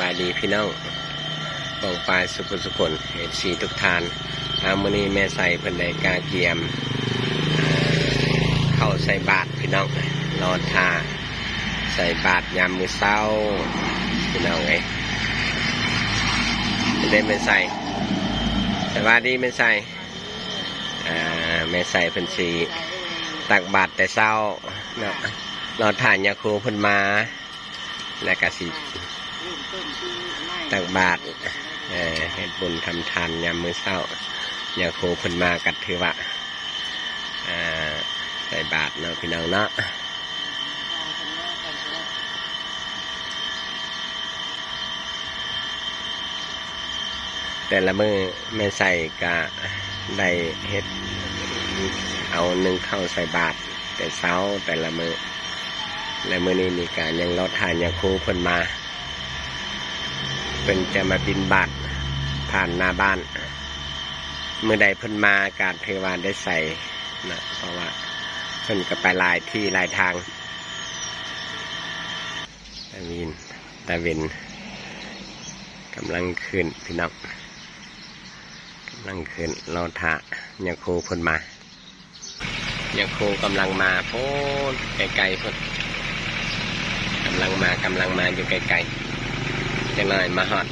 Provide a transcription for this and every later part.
บายดีพี่น้องปองปลายสุขสุขนเอฟซีทุกทานอามือนี้แม่ใส่เพิ่นได้กาเกียม เข้าใส่บาทพี่น้องรอทาใส่บาทยามมือเศร้าพี่น้องไงได้แม่ใส่สวัสดีแม่ใส่อ่าแม่ใส่เพิ่นสีตักบาทแต่เศร้าเนาะรอทานยาคูเพิ่นมาและกสิ ตักบาตรเฮ็ดบุญทำทานยามมื้อเช้าอย่างคเพิ่นมากัดถือว่าใส่บาตรเนาะพี่น้องเนาะแต่ละมือแม่ใส่ก็ได้เฮ็ดเอาหนึ่งเข้าใส่บาตรแต่เช้าแต่ละมือและมือนี้มีการยังรถทานยังคูเพิ่นมา เพิ่นจะมาบินบาตผ่านหน้าบ้าน เมื่อใดเพิ่นมาการเทวานได้ใส่นะเพราะว่าเพิ่นก็ไปลายที่ลายทางตาวินตาวินกำลังขึ้นพี่น้องกำลังขึ้นรถทายังคเพิ่นมายังคกำลังมาโพ้นไกลๆเพิ่นกำลังมากำลังมาอยู่ไกลๆ จะหน่อยมาหอด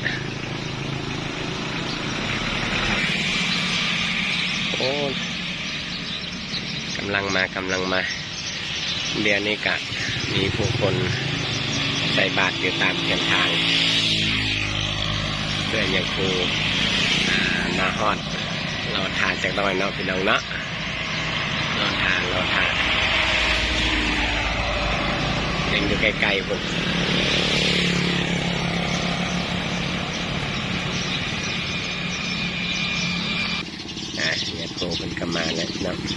โอ้กำลังมากำลังมา เดี๋ยวนี้กะมีผู้คนใส่บาตรอยู่ตามเส้นทางเพื่อยังครูอ่ามาหอดเราทานจากน้อยเนาะพี่น้องเนาะเราทานเราทานยังอยู่ไกลๆผมอะเนี่ยโค มันก็มาแล้วนะ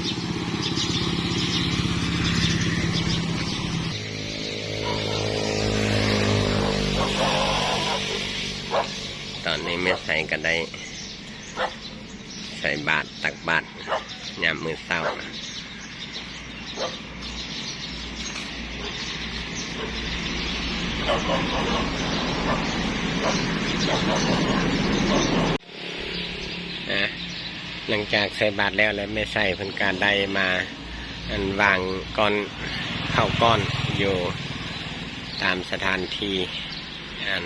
ตอนนี้ไม่ใส่ก็ได้ ใส่บาทตักบาทยามมือเศร้านะ หลังจากใส่บาตรแล้วแล้วไม่ใส่เพิ่นการได้มาอันวางก้อนเข้าก้อนอยู่ตามสถานที่อัน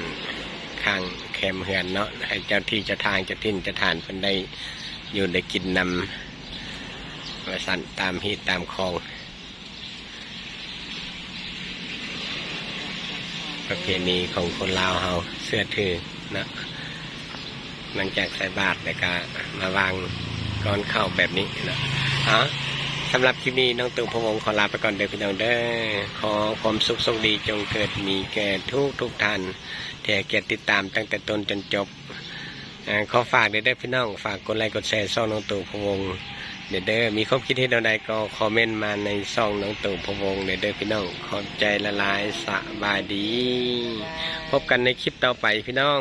ข้างแคมเฮือนเนาะให้เจ้าที่เจ้าทางเจ้าทิ่นเจ้าฐานเพิ่นได้อยู่ได้กินนำวสันตามฮีตตามคลอง ประเพณีของคนลาวเฮาเสื้อถือเนาะ หลังจากใส่บาตรแล้วก็มาวางก้อนข้าวแบบนี้นะอ๋อสำหรับคลิปนี้น้องตู่พะวงขอลาไปก่อนเด้อพี่น้องเด้อขอความสุขสงดีจงเกิดมีแก่ทุกทุกท่านที่เกียรติดตามตั้งแต่ต้นจนจบขอฝากเด้อเด้พี่น้องฝากกดไลค์กดแชร์ช่องน้องตู่พะวงเด้อเด้อมีความคิดเห็นใดก็คอมเมนต์มาในช่องน้องตู่พะวงเด้อเด้อพี่น้องขอบใจละลายสบายดี พบกันในคลิปต่อไปพี่น้อง